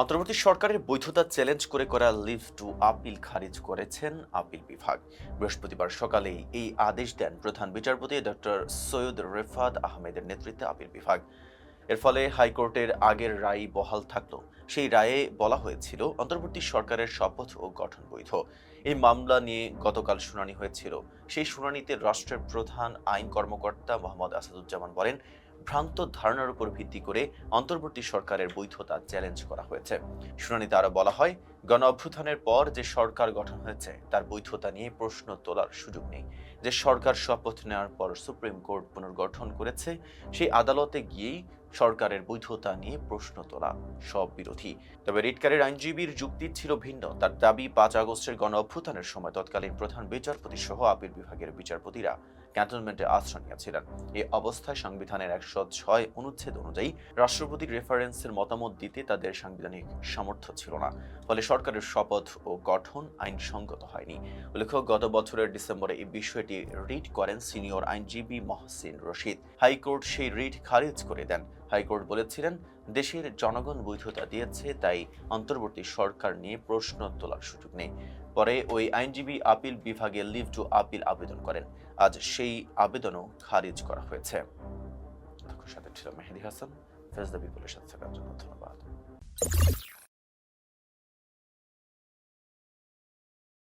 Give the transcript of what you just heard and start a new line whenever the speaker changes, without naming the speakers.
অন্তর্বর্তী সরকারের বৈধতা চ্যালেঞ্জ করে করা লিভ টু আপিল খারিজ করেছেন আপিল বিভাগ। বৃহস্পতিবার সকালেই এই আদেশ দেন প্রধান বিচারপতি ডক্টর সৈয়দ রেফাত আহমেদের নেতৃত্বে আপিল বিভাগ। এর ফলে হাইকোর্টের আগের রায় বহাল থাকল। সেই রায়ে বলা হয়েছিল, অন্তর্বর্তী সরকারের শপথ ও গঠন বৈধ। এই মামলা নিয়ে গতকাল শুনানি হয়েছিল। সেই শুনানিতে রাষ্ট্রের প্রধান আইন কর্মকর্তা মোহাম্মদ আসাদুজ্জামান বলেন ভ্রান্ত ধারণার উপর ভিত্তি করে অন্তর্বর্তী সরকারের বৈধতা চ্যালেঞ্জ করা হয়েছে। শুনানিতে আরও বলা হয়, গণ অভ্যুত্থানের পর যে সরকার গঠন হয়েছে, তার বৈধতা নিয়ে প্রশ্ন তোলার সুযোগ নেই। যে সরকার শপথ নেওয়ার পর সুপ্রিম কোর্ট পুনর্গঠন করেছে, সেই আদালতে গিয়েই সরকারের বৈধতা নিয়ে প্রশ্ন তোলা সব বিরোধী। তবে রিটকারের আইনজীবীর যুক্তি ছিল ভিন্ন। তার দাবি, পাঁচ আগস্টের গণ অভ্যুত্থানের সময় তৎকালীন প্রধান বিচারপতি সহ আপিল বিভাগের বিচারপতিরা ক্যান্টনমেন্টে আশ্রয় নিয়েছিলেন। এই অবস্থায় সংবিধানের একশো ছয় অনুচ্ছেদ অনুযায়ী রাষ্ট্রপতির রেফারেন্সের মতামত দিতে তাদের সাংবিধানিক সামর্থ্য ছিল না। ফলে সরকারের শপথ ও গঠন আইনসঙ্গত হয়নি। উল্লেখ্য, গত বছরের ডিসেম্বরে এই বিষয়টি রিট করেন সিনিয়র আইনজীবী মহসিন রশিদ। হাইকোর্ট সেই রিট খারিজ করে দেন। হাইকোর্ট বলেছিলেন, দেশের জনগণ বৈধতা দিয়েছে, তাই অন্তর্বর্তী সরকার নিয়ে প্রশ্ন তোলার সুযোগ নেই। পরে ওই আইনজীবী আপিল বিভাগে লিভ টু আপিল আবেদন করেন। আজ সেই আবেদনও খারিজ করা হয়েছে। সাথে ছিল মেহেদি হাসান ফেজ বিপুলের সাথে থাকার জন্য ধন্যবাদ।